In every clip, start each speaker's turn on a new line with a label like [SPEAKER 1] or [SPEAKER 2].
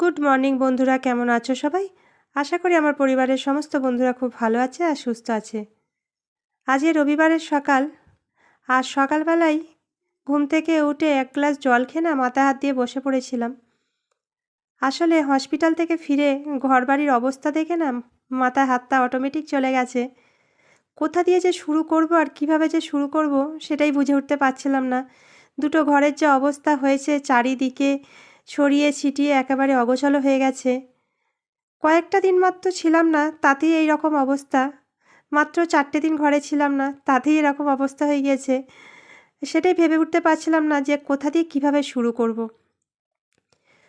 [SPEAKER 1] Good morning বন্ধুরা। কেমন আছো সবাই? আশা করি আমার পরিবারের সমস্ত বন্ধুরা খুব ভালো আছে আর সুস্থ আছে। আজকে রবিবারের সকাল। আর সকালবেলায় ঘুম থেকে উঠে এক গ্লাস জল খেয়ে না মাথা হাত দিয়ে বসে পড়েছিলাম। আসলে হসপিটাল থেকে ফিরে ঘরবাড়ির অবস্থা দেখে না মাথা হাতটা অটোমেটিক চলে গেছে। কোথা দিয়ে যে শুরু করব আর কীভাবে যে শুরু করব সেটাই বুঝে উঠতে পারছিলাম না। দুটো ঘরের যে অবস্থা হয়েছে চারিদিকে ছড়িয়ে ছিটিয়ে একেবারে অগোছালো হয়ে গেছে। কয়েকটা দিন মাত্র ছিলাম না, তাতেই এই রকম অবস্থা। মাত্র চারটে দিন ঘরে ছিলাম না, তাতেই এরকম অবস্থা হয়ে গিয়েছে। সেটাই ভেবে উঠতে পারছিলাম না যে কোথা দিয়ে কীভাবে শুরু করব।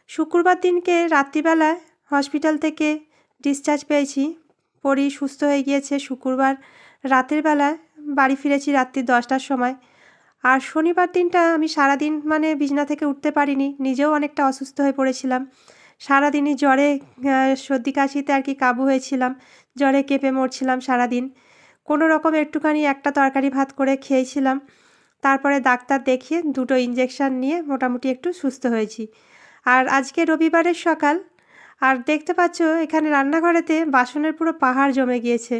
[SPEAKER 1] শুক্রবার দিনকে রাত্রিবেলায় হসপিটাল থেকে ডিসচার্জ পেয়েছি, পরি সুস্থ হয়ে গিয়েছে শুক্রবার। রাতের বেলায় বাড়ি ফিরেছি রাত্রি দশটার সময়। আর শনিবার দিনটা আমি সারাদিন মানে বিছনা থেকে উঠতে পারিনি, নিজেও অনেকটা অসুস্থ হয়ে পড়েছিলাম। সারাদিনই জ্বরে সর্দি কাশিতে আর কি কাবু হয়েছিলাম, জ্বরে কেঁপে মরছিলাম সারাদিন। কোনো রকম একটুখানি একটা তরকারি ভাত করে খেয়েছিলাম। তারপরে ডাক্তার দেখিয়ে দুটো ইঞ্জেকশান নিয়ে মোটামুটি একটু সুস্থ হয়েছি। আর আজকে রবিবারের সকাল, আর দেখতে পাচ্ছ এখানে রান্নাঘরেতে বাসনের পুরো পাহাড় জমে গিয়েছে।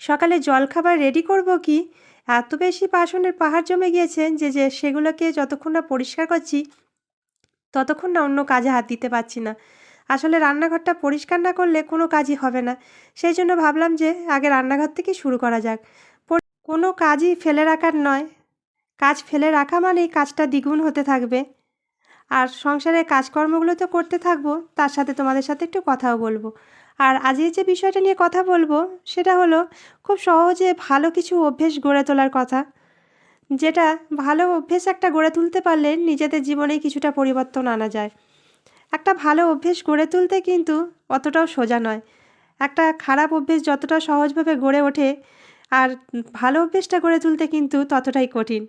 [SPEAKER 1] সকালে জলখাবার রেডি করব কি? এত বেশি বাসনের পাহাড় জমে গিয়েছেন যে যে সেগুলোকে যতক্ষণ না পরিষ্কার করছি, ততক্ষণ না অন্য কাজে হাত দিতে পারছি না। আসলে রান্নাঘরটা পরিষ্কার না করলে কোনো কাজই হবে না। সেই জন্য ভাবলাম যে, আগে রান্নাঘর থেকে শুরু করা যাক। কোনো কাজই ফেলে রাখার নয়। কাজ ফেলে রাখা মানেই কাজটা দ্বিগুণ হতে থাকবে। আর সংসারের কাজকর্মগুলো তো করতে থাকব, তার সাথে তোমাদের সাথে একটু কথাও বলব। আর আজকে যে বিষয়টা নিয়ে কথা বলব, সেটা হলো খুব সহজে ভালো কিছু অভ্যেস গড়ে তোলার কথা। যেটা ভালো অভ্যেস একটা গড়ে তুলতে পারলে নিজেদের জীবনে কিছুটা পরিবর্তন আনা যায়। একটা ভালো অভ্যেস গড়ে তুলতে কিন্তু অতটাও সোজা নয়। একটা খারাপ অভ্যেস যতটা সহজভাবে গড়ে ওঠে, আর ভালো অভ্যেসটা গড়ে তুলতে কিন্তু ততটাই কঠিন।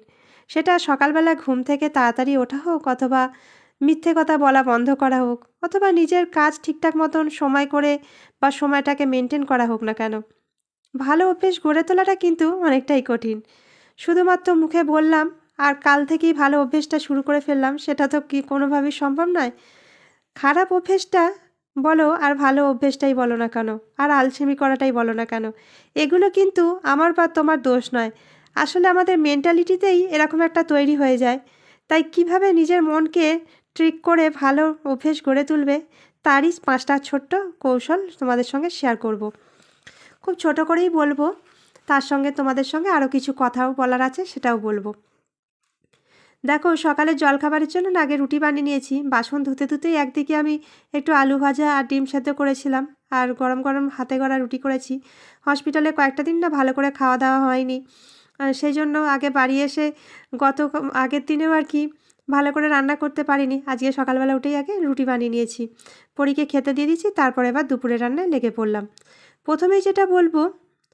[SPEAKER 1] সেটা সকালবেলা ঘুম থেকে তাড়াতাড়ি ওঠা হোক অথবা মিথ্যে কথা বলা বন্ধ করা হোক, অথবা নিজের কাজ ঠিকঠাক মতন সময় করে বা সময়টাকে মেনটেন করা হোক না কেন। ভালো অভ্যেস গড়ে তোলাটা কিন্তু অনেকটাই কঠিন। শুধুমাত্র মুখে বললাম আর কাল থেকেই ভালো অভ্যেসটা শুরু করে ফেললাম, সেটা তো কি কোনোভাবেই সম্ভব নয়। খারাপ অভ্যেসটা বলো আর ভালো অভ্যেসটাই বলো না কেন, আর আলসেমি করাটাই বলো না কেন। এগুলো কিন্তু আমার বা তোমার দোষ নয়। আসলে আমাদের মেন্টালিটিতেই এরকম একটা তৈরি হয়ে যায়। তাই কীভাবে নিজের মনকে ট্রিক করে ভালো অভ্যেস গড়ে তুলবে, তারই পাঁচটা ছোট্ট কৌশল তোমাদের সঙ্গে শেয়ার করব। খুব ছোট করেই বলব, তার সঙ্গে তোমাদের সঙ্গে আরও কিছু কথাও বলার আছে সেটাও বলব। দেখো সকালে জলখাবারের জন্য আগে রুটি বানিয়ে নিয়েছি। বাসন ধুতে ধুতেই একদিকে আমি একটু আলু ভাজা আর ডিম সেদ্ধ করেছিলাম আর গরম গরম হাতে গড়া রুটি করেছি। হসপিটালে কয়েকটা দিন না ভালো করে খাওয়া দাওয়া হয়নি। সেই জন্য আগে বাড়ি এসে গত আগের দিনেও আর কি ভালো করে রান্না করতে পারিনি। আজকে সকালবেলা উঠেই আগে রুটি বানিয়ে নিয়েছি। পরীকে খেতে দিয়ে দিচ্ছি তারপরে এবার দুপুরে রান্নায় লেগে পড়লাম। প্রথমেই যেটা বলব,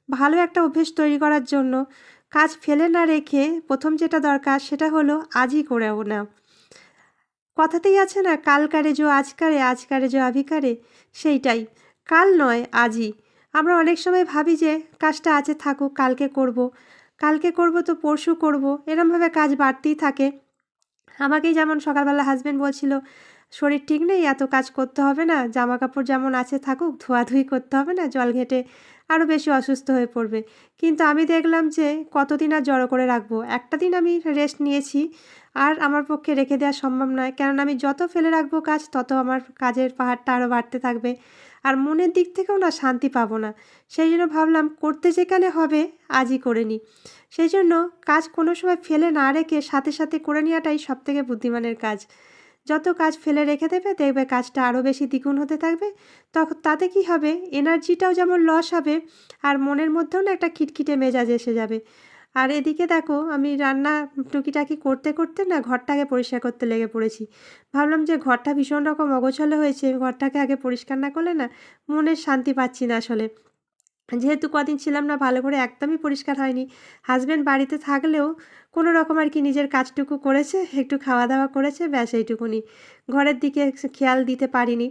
[SPEAKER 1] ভালো একটা অভ্যেস তৈরি করার জন্য কাজ ফেলে না রেখে প্রথম যেটা দরকার সেটা হলো আজই করেও না কথাতেই আছে না কালকারে যে আজকারে আজকারে যে আভিকারে সেইটাই। কাল নয়, আজই। আমরা অনেক সময় ভাবি যে কাজটা আছে থাকুক, কালকে করব। কালকে করব তো পরশু করব। এরমভাবে কাজ বাড়তেই থাকে। আমাকেই যেমন সকালবেলা হাজব্যান্ড বলছিল, শরীর ঠিক নেই, এত কাজ করতে হবে না জামা কাপড় যেমন আছে থাকুক, ধোয়াধুয়ি করতে হবে না, জল ঘেটে আরও বেশি অসুস্থ হয়ে পড়বে। কিন্তু আমি দেখলাম যে কতদিন আর জড়ো করে রাখব? একটা দিন আমি রেস্ট নিয়েছি, আর আমার পক্ষে রেখে দেওয়া সম্ভব নয়। কেননা আমি যত ফেলে রাখব কাজ, তত আমার কাজের পাহাড়টা আরও বাড়তে থাকবে। আর মনের দিক থেকেও না শান্তি পাবো না। সেই জন্য ভাবলাম, করতে যেখানে হবে আজই করে নিই। সেই জন্য কাজ কোনো সময় ফেলে না রেখে সাথে সাথে করে নেওয়াটাই সবথেকে বুদ্ধিমানের কাজ। যত কাজ ফেলে রেখে দেবে, দেখবে কাজটা আরও বেশি দ্বিগুণ হতে থাকবে। তখন তাতে কি হবে? এনার্জিটাও যেমন লস হবে, আর মনের মধ্যেও না একটা খিটখিটে মেজাজ এসে যাবে। আর এদিকে দেখো, আমি রান্না টুকিটাকি করতে করতে না ঘরটাকে পরিষ্কার করতে লেগে পড়েছি। ভাবলাম যে ঘরটা ভীষণ রকম অগোছালো হয়েছে, ঘরটাকে আগে পরিষ্কার না করলে না মনের শান্তি পাচ্ছি না আসলে। যেহেতু কদিন ছিলাম না, ভালো করে একদমই পরিষ্কার হয়নি। হাজব্যান্ড বাড়িতে থাকলেও কোনো রকম আর কি নিজের কাজটুকু করেছে, একটু খাওয়া দাওয়া করেছে, ব্যাস এইটুকুনি। ঘরের দিকে খেয়াল দিতে পারিনি।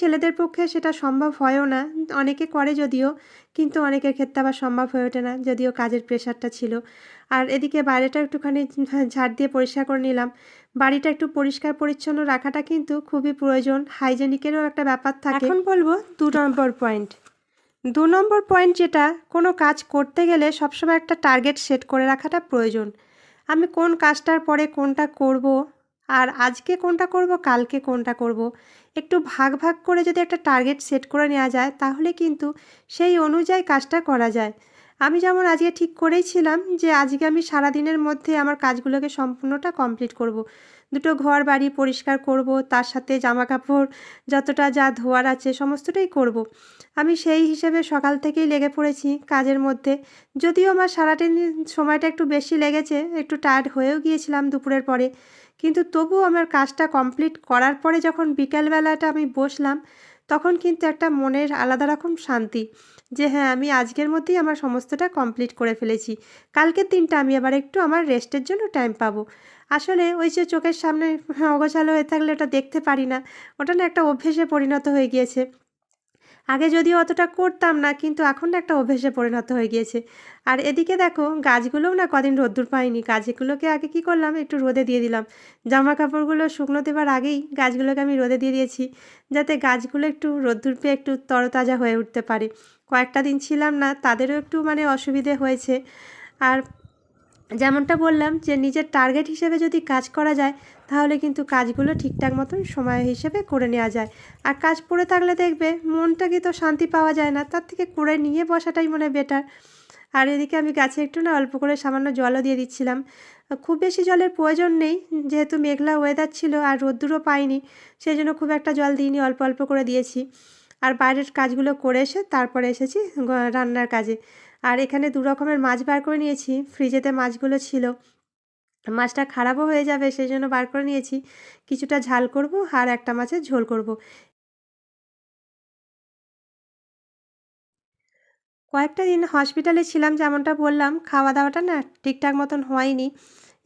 [SPEAKER 1] ছেলেদের পক্ষে সেটা সম্ভব হয়ও না। অনেকে করে যদিও, কিন্তু অনেকের ক্ষেত্রে আবার সম্ভব হয়ে ওঠে না, যদিও কাজের প্রেশারটা ছিল। আর এদিকে বাইরেটা একটুখানি ঝাড় দিয়ে পরিষ্কার করে নিলাম। বাড়িটা একটু পরিষ্কার পরিচ্ছন্ন রাখাটা কিন্তু খুবই প্রয়োজন। হাইজেনিকেরও একটা ব্যাপার থাকে। এখন বলব দু নম্বর পয়েন্ট দু নম্বর পয়েন্ট যেটা, কোনো কাজ করতে গেলে সবসময় একটা টার্গেট সেট করে রাখাটা প্রয়োজন। আমি কোন কাজটার পরে কোনটা করব আর আজকে কোনটা করব, কালকে কোনটা করব একটু ভাগ ভাগ করে যদি একটা টার্গেট সেট করে নেওয়া যায়, তাহলে কিন্তু সেই অনুযায়ী কাজটা করা যায় আমি যেমন আজকে ঠিক করেইছিলাম যে আজকে আমি সারা দিনের মধ্যে আমার কাজগুলোকে সম্পূর্ণটা কমপ্লিট করব। দুটো ঘর বাড়ি পরিষ্কার করব, তার সাথে জামা কাপড় যতটা যা ধোয়ার আছে সমস্তটাই করব। আমি সেই হিসেবে সকাল থেকেই লেগে পড়েছি কাজের মধ্যে যদিও আমার সারাদিন সময়টা একটু বেশি লেগেছে, একটু টায়ার্ড হয়েও গিয়েছিলাম দুপুরের পরে কিন্তু তবুও আমার কাজটা কমপ্লিট করার পরে যখন বিকালবেলাটা আমি বসলাম, তখন কিন্তু একটা মনের আলাদা রকম শান্তি যে হ্যাঁ আমি আজকের মধ্যেই আমার সমস্তটা কমপ্লিট করে ফেলেছি। কালকের দিনটা আমি আবার একটু আমার রেস্টের জন্য টাইম পাবো। আসলে ওই যে চোখের সামনে অগোছালো হয়ে থাকলে ওটা দেখতে পারি না। ওটা না একটা অভ্যেসে পরিণত হয়ে গিয়েছে। আগে যদিও অতটা করতাম না, কিন্তু এখন একটা অভ্যেসে পরিণত হয়ে গিয়েছে। আর এদিকে দেখো, গাছগুলোও না কদিন রোদ্দুর পাইনি গাছগুলোকে আগে কি করলাম, একটু রোদে দিয়ে দিলাম। জামা কাপড়গুলো শুকনো দেবার আগেই গাছগুলোকে আমি রোদে দিয়ে দিয়েছি, যাতে গাছগুলো একটু রোদ্দুর পেয়ে একটু তরতাজা হয়ে উঠতে পারে। কয়েকটা দিন ছিলাম না, তাদেরও একটু মানে অসুবিধে হয়েছে। আর যেমনটা বললাম যে নিজের টার্গেট হিসেবে যদি কাজ করা যায়, তাহলে কিন্তু কাজগুলো ঠিকঠাক মতন সময় হিসেবে করে নেওয়া যায়। আর কাজ পড়ে থাকলে দেখবে মনটাকে তো শান্তি পাওয়া যায় না, তার থেকে করে নিয়ে বসাটাই মনে বেটার আর এদিকে আমি গাছে একটু না অল্প করে সামান্য জলও দিয়ে দিচ্ছিলাম। খুব বেশি জলের প্রয়োজন নেই, যেহেতু মেঘলা ওয়েদার ছিল আর রোদ্দুরও পাইনি সেই জন্য খুব একটা জল দিইনি, অল্প অল্প করে দিয়েছি। আর বাইরের কাজগুলো করে এসে তারপরে এসেছি রান্নার কাজে। আর এখানে দু রকমের মাছ বার করে নিয়েছি। ফ্রিজেতে মাছগুলো ছিল। মাছটা খারাপও হয়ে যাবে সেই জন্য বার করে নিয়েছি। কিছুটা ঝাল করব আর একটা মাছের ঝোল করব। কয়েকটা দিন হসপিটালে ছিলাম যেমনটা বললাম খাওয়া দাওয়াটা না ঠিকঠাক মতন হয়নি।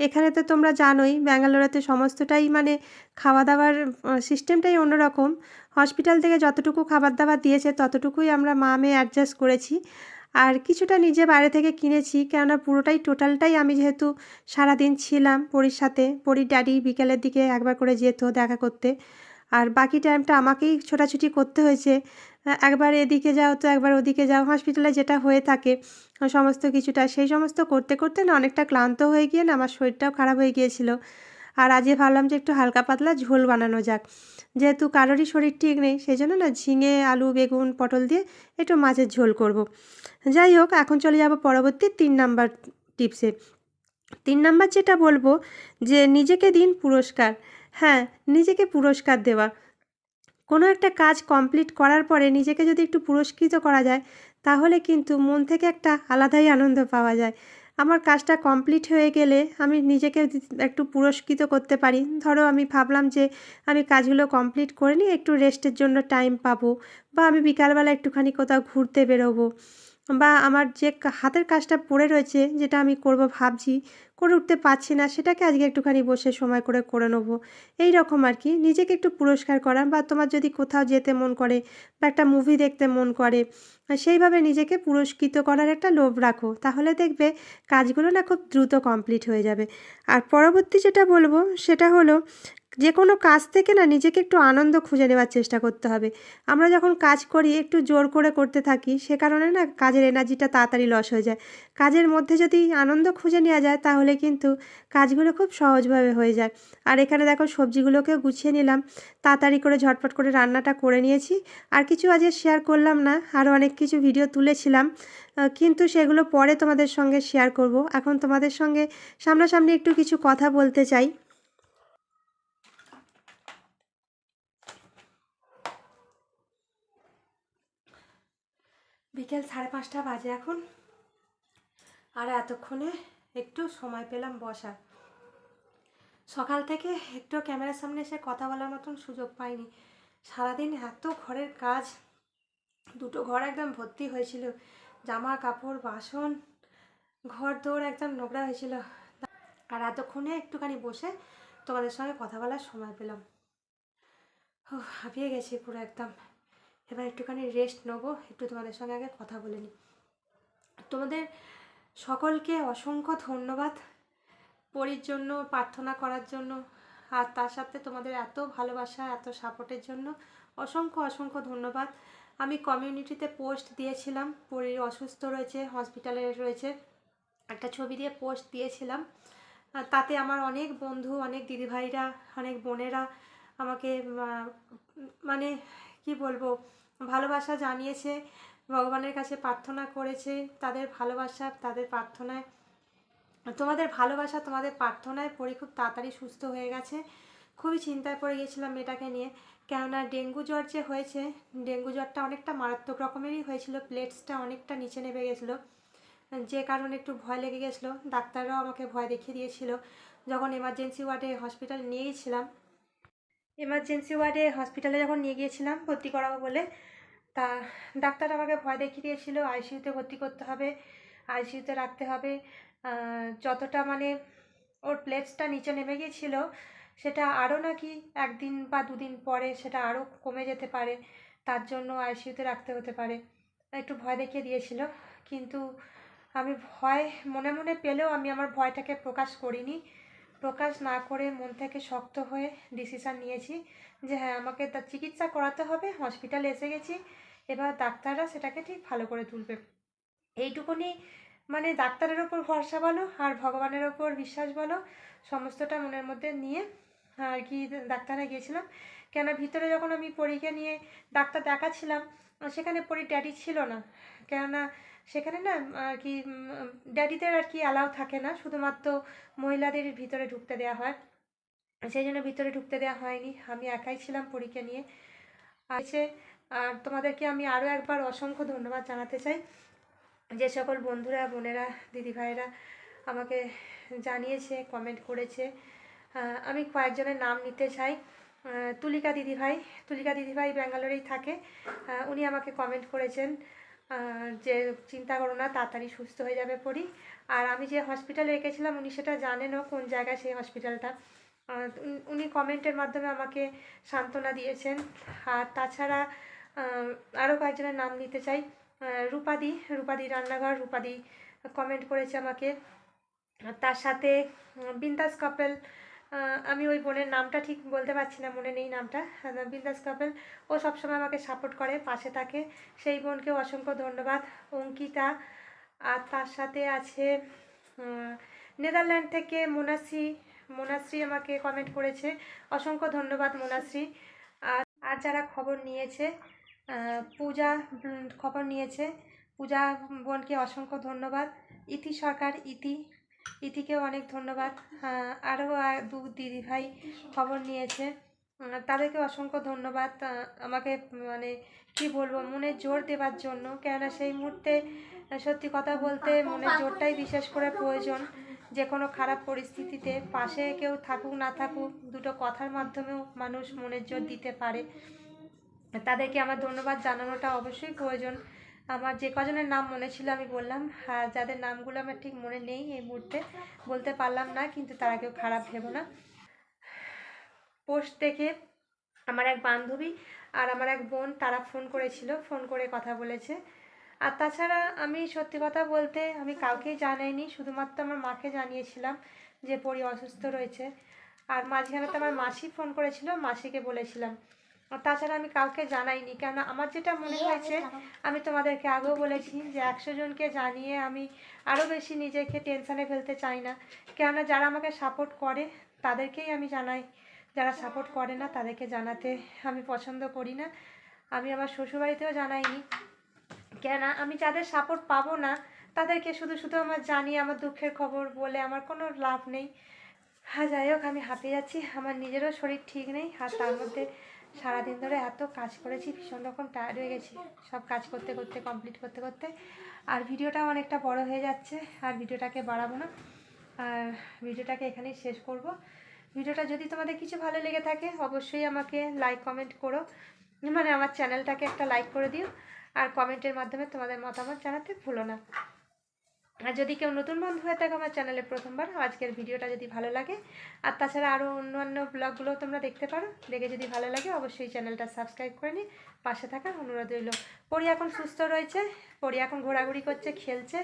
[SPEAKER 1] এখানে তো তোমরা জানোই, ব্যাঙ্গালোরেতে সমস্তটাই মানে খাওয়া দাওয়ার সিস্টেমটাই অন্যরকম। হসপিটাল থেকে যতটুকু খাবার দাবার দিয়েছে, ততটুকুই আমরা মা মেয়ে অ্যাডজাস্ট করেছি। আর কিছুটা নিজে বাইরে থেকে কিনেছি, কেননা পুরোটাই, টোটালটাই আমি যেহেতু সারাদিন ছিলাম পরির সাথে, পরির ড্যাডি বিকেলের দিকে একবার করে যেত দেখা করতে। আর বাকি টাইমটা আমাকেই ছোটাছুটি করতে হয়েছে। একবার এদিকে যাও তো একবার ওদিকে যাও হসপিটালে যেটা হয়ে থাকে, সমস্ত কিছুটা, সেই সমস্ত করতে করতে না অনেকটা ক্লান্ত হয়ে গিয়ে না আমার শরীরটাও খারাপ হয়ে গিয়েছিল। আর আজকে ভাবলাম যে একটু হালকা পাতলা ঝোল বানানো যাক। যেহেতু কারোরই শরীর ঠিক নেই সেই জন্য না ঝিঙে, আলু, বেগুন, পটল দিয়ে একটু মাছের ঝোল করব। যাই হোক, এখন চলে যাব পরবর্তী তিন নাম্বার টিপসে। তিন নাম্বার যেটা বলব যে নিজেকে দিন পুরস্কার। হ্যাঁ নিজেকে পুরস্কার দেওয়া। কোনো একটা কাজ কমপ্লিট করার পরে নিজেকে যদি একটু পুরস্কৃত করা যায়, তাহলে কিন্তু মন থেকে একটা আলাদাই আনন্দ পাওয়া যায়। আমার কাজটা কমপ্লিট হয়ে গেলে আমি নিজেকে একটু পুরস্কৃত করতে পারি। ধরো আমি ভাবলাম যে আমি কাজগুলো কমপ্লিট করে নিয়ে একটু রেস্টের জন্য টাইম পাবো বা আমি বিকালবেলা একটুখানি কোথাও ঘুরতে বেরোবো বা আমার যে হাতের কাজটা পড়ে রয়েছে যেটা আমি করব ভাবছি, করে উঠতে পারছি না সেটাকে আজকে একটুখানি বসে সময় করে করে নেব। এই রকম আর কি। নিজেকে একটু পুরস্কার করা বা তোমার যদি কোথাও যেতে মন করে বা একটা মুভি দেখতে মন করে সেইভাবে নিজেকে পুরস্কৃত করার একটা লোভ রাখো। তাহলে দেখবে কাজগুলো না খুব দ্রুত কমপ্লিট হয়ে যাবে। আর পরবর্তী যেটা বলব সেটা হলো যে কোনো কাজ থেকে না নিজেকে একটু আনন্দ খুঁজে নেওয়ার চেষ্টা করতে হবে। আমরা যখন কাজ করি, একটু জোর করে করতে থাকি, সে কারণে না কাজের এনার্জিটা তাড়াতাড়ি লস হয়ে যায়। কাজের মধ্যে যদি আনন্দ খুঁজে নেওয়া যায়, তাহলে কিন্তু কাজগুলো খুব সহজভাবে হয়ে যায়। আর এখানে দেখো, সবজিগুলোকেও গুছিয়ে নিলাম। তাড়াতাড়ি করে ঝটপট করে রান্নাটা করে নিয়েছি। আর কিছু আজকে শেয়ার করলাম না, আরও অনেক কিছু ভিডিও তুলেছিলাম। কিন্তু সেগুলো পরে তোমাদের সঙ্গে শেয়ার করব। এখন তোমাদের সঙ্গে সামনাসামনি একটু কিছু কথা বলতে চাই। বিকেল সাড়ে পাঁচটা বাজে এখন। আর এতক্ষণে একটু সময় পেলাম বসার। সকাল থেকে একটু ক্যামেরার সামনে এসে কথা বলার মতন সুযোগ পাইনি। সারাদিন এত ঘরের কাজ, দুটো ঘর একদম ভর্তি হয়েছিল, জামা কাপড়, বাসন, ঘর দৌড় একদম নোংরা হয়েছিল। আর এতক্ষণে একটুখানি বসে তোমাদের সঙ্গে কথা বলার সময় পেলাম। ও হাঁপিয়ে গেছি পুরো একদম। এবার একটুখানি রেস্ট নেব, একটু তোমাদের সঙ্গে আগে কথা বলে নিই। তোমাদের সকলকে অসংখ্য ধন্যবাদ পরির জন্য, প্রার্থনা করার জন্য, আর তার সাথে তোমাদের এত ভালোবাসা, এত সাপোর্টের জন্য অসংখ্য অসংখ্য ধন্যবাদ। আমি কমিউনিটিতে পোস্ট দিয়েছিলাম, পরীর অসুস্থ রয়েছে হসপিটালে রয়েছে, একটা ছবি দিয়ে পোস্ট দিয়েছিলাম। তাতে আমার অনেক বন্ধু, অনেক দিদিভাইরা, অনেক বোনেরা আমাকে মানে কি বলব, ভালোবাসা জানিয়েছে, ভগবানের কাছে প্রার্থনা করেছে, তাদের ভালোবাসা তাদের প্রার্থনায়, তোমাদের ভালোবাসা তোমাদের প্রার্থনায় পড়ে খুব তাড়াতাড়ি সুস্থ হয়ে গেছে। খুবই চিন্তায় পড়ে গিয়েছিলাম মেয়েটাকে নিয়ে, কেননা ডেঙ্গু জ্বর যে হয়েছে, ডেঙ্গু জ্বরটা অনেকটা মারাত্মক রকমেরই হয়েছিল, প্লেটসটা অনেকটা নিচে নেমে গেছিল। যে কারণে একটু ভয় লেগে গেছিল, ডাক্তাররাও আমাকে ভয় দেখিয়ে দিয়েছিল। যখন এমার্জেন্সি ওয়ার্ডে হসপিটাল নিয়ে গেছিলাম এমার্জেন্সি ওয়ার্ডে হসপিটালে যখন নিয়ে গিয়েছিলাম, ভর্তি করাবো বলে, তা ডাক্তার আমাকে ভয় দেখিয়ে দিয়েছিল আইসিইউতে ভর্তি করতে হবে আইসিইউতে রাখতে হবে। যতটা মানে ওর প্লেটসটা নিচে নেমে গিয়েছিল, সেটা আরও নাকি একদিন বা দুদিন পরে সেটা আরও কমে যেতে পারে, তার জন্য আইসিইউতে রাখতে হতে পারে। একটু ভয় দেখিয়ে দিয়েছিল, কিন্তু আমি ভয়, মনে মনে পেলেও আমি আমার ভয়টাকে প্রকাশ করিনি। প্রকাশ না করে মন থেকে শক্ত হয়ে ডিসিশান নিয়েছি যে হ্যাঁ আমাকে তার চিকিৎসা করাতে হবে হসপিটালে এসে গেছি, এবার ডাক্তাররা সেটাকে ঠিক ভালো করে তুলবে। এইটুকুনি মানে ডাক্তারের ওপর ভরসা বলো আর ভগবানের ওপর বিশ্বাস বলো, সমস্তটা মনের মধ্যে নিয়ে আর কি ডাক্তারে গিয়েছিলাম। কেন ভিতরে যখন আমি পরীকে নিয়ে ডাক্তার দেখাচ্ছিলাম, সেখানে পরি ড্যাডি ছিল না। কেননা সেখানে না, আর কি ড্যাডিদের আর কি অ্যালাউ থাকে না, শুধুমাত্র মহিলাদের ভিতরে ঢুকতে দেওয়া হয়। সেই জন্য ভিতরে ঢুকতে দেওয়া হয়নি। আমি একাই ছিলাম পরীকে নিয়ে। আছে আর তোমাদেরকে আমি আরও একবার অসংখ্য ধন্যবাদ জানাতে চাই। যে সকল বন্ধুরা, বোনেরা দিদিভাইরা আমাকে জানিয়েছে কমেন্ট করেছে। আমি কয়েকজনের নাম নিতে চাই। তুলিকা দিদিভাই তুলিকা দিদিভাই ব্যাঙ্গালোরেই থাকে। উনি আমাকে কমেন্ট করেছেন যে চিন্তা করো না, তাড়াতাড়ি সুস্থ হয়ে যাবে পরি। আর আমি যে হসপিটালে রেখেছিলাম, উনি সেটা জানেনও কোন জায়গায় সেই হসপিটালটা উনি কমেন্টের মাধ্যমে আমাকে সান্ত্বনা দিয়েছেন। আর তাছাড়া আরও কয়েকজনের নাম নিতে চাই। রূপাদি রূপাদি রান্নাঘর, রূপাদি কমেন্ট করেছে আমাকে। তার সাথে বিন্দাস কাপেল আমি ওই বোনের নামটা ঠিক বলতে পারছি না মনে নেই নামটা। আহ, বিন্দাস কাপেল। ও সবসময় আমাকে সাপোর্ট করে পাশে থাকে। সেই বোনকেও অসংখ্য ধন্যবাদ। অঙ্কিতা আর তার সাথে আছে নেদারল্যান্ড থেকে মোনাশ্রী। মোনাশ্রী আমাকে কমেন্ট করেছে। অসংখ্য ধন্যবাদ মোনাশ্রী। আর আর যারা খবর নিয়েছে পূজা খবর নিয়েছে পূজা বোনকে অসংখ্য ধন্যবাদ। ইতি সরকার ইতি। ইতিকেও অনেক ধন্যবাদ। আহ, আরও দু দিদি ভাই খবর নিয়েছে। তাদেরকে অসংখ্য ধন্যবাদ। আমাকে মানে কি বলব মনে জোর দেবার জন্য। কেননা সেই মুহূর্তে সত্যি কথা বলতে মনের জোরটাই বিশেষ করে প্রয়োজন। যে কোনো খারাপ পরিস্থিতিতে পাশে কেউ থাকুক না থাকুক দুটো কথার মাধ্যমেও মানুষ মনের জোর দিতে পারে। তাদেরকে আমার ধন্যবাদ জানানোটা অবশ্যই প্রয়োজন। আমার যে কজনের নাম মনে ছিল, আমি বললাম আর যাদের নামগুলো আমার ঠিক মনে নেই এই মুহূর্তে, বলতে পারলাম না, কিন্তু তারা কেউ খারাপ ভেবো না। পোস্ট দেখে আমার এক বান্ধবী আর আমার এক বোন, তারা ফোন করেছিল, ফোন করে কথা বলেছে। আর তাছাড়া আমি সত্যি কথা বলতে, আমি কাউকেই জানাইনি, শুধুমাত্র আমার মাকে জানিয়েছিলাম যে পরি অসুস্থ রয়েছে। আর মাঝখানে তো আমার মাসি ফোন করেছিল, মাসিকে বলেছিলাম তাছাড়া আমি কাউকে জানাইনি কেন আমার যেটা মনে হয়েছে আমি তোমাদেরকে আগেও বলেছি যে একশো জনকে জানিয়ে আমি আরও বেশি নিজেকে টেনশানে ফেলতে চাই না। কেননা যারা আমাকে সাপোর্ট করে তাদেরকেই আমি জানাই। যারা সাপোর্ট করে না তাদেরকে জানাতে আমি পছন্দ করি না। আমি আমার শ্বশুরবাড়িতেও জানাইনি। কেন আমি যাদের সাপোর্ট পাবো না তাদেরকে শুধু শুধু আমার জানিয়ে আমার দুঃখের খবর বলে আমার কোনো লাভ নেই। হ্যাঁ যাই হোক আমি হাঁপিয়ে যাচ্ছি। আমার নিজেরও শরীর ঠিক নেই আর তার মধ্যে সারাদিন ধরে এত কাজ করেছি, ভীষণ রকম টায়ার্ড হয়ে গেছি। সব কাজ করতে করতে কমপ্লিট করতে করতে। আর ভিডিওটাও অনেকটা বড় হয়ে যাচ্ছে, আর ভিডিওটাকে বাড়াবো না। আর ভিডিওটাকে এখানেই শেষ করব। ভিডিওটা যদি তোমাদের কিছু ভালো লেগে থাকে, অবশ্যই আমাকে লাইক কমেন্ট করো। মানে আমার চ্যানেলটাকে একটা লাইক করে দিও। আর কমেন্টের মাধ্যমে তোমাদের মতামত জানাতে ভুলো না। আর যদি কেউ নতুন বন্ধু হয়ে থাকে আমার চ্যানেলে প্রথমবার, আজকের ভিডিওটা যদি ভালো লাগে। আর তাছাড়া আরও অন্যান্য ব্লগগুলোও তোমরা দেখতে পারো। দেখে যদি ভালো লাগে, অবশ্যই চ্যানেলটা সাবস্ক্রাইব করে নিই পাশে থাকার অনুরোধ রইল। পরি এখন সুস্থ রয়েছে, পরি এখন ঘোরাঘুরি করছে, খেলছে।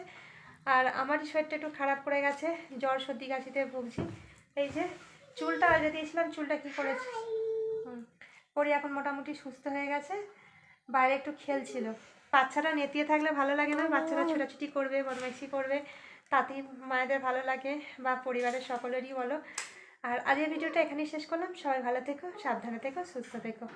[SPEAKER 1] আর আমারই শরীরটা একটু খারাপ করে গেছে, জ্বর, সর্দি, কাশিতে ভুগছি। এই যে চুলটা আগে দিয়েছিলাম, চুলটা কি করেছে? পরি এখন মোটামুটি সুস্থ হয়ে গেছে, বাইরে একটু খেলছিল। বাচ্চারা নেতিয়ে থাকলে ভালো লাগে না বাচ্চারা ছোটাছুটি করবে বদমাইশি করবে। তাতেই মায়েদের ভালো লাগে বা পরিবারের সকলেরই বলো। আর আজকের ভিডিওটা এখানেই শেষ করলাম। সবাই ভালো থেকো সাবধানে থেকো সুস্থ থেকো।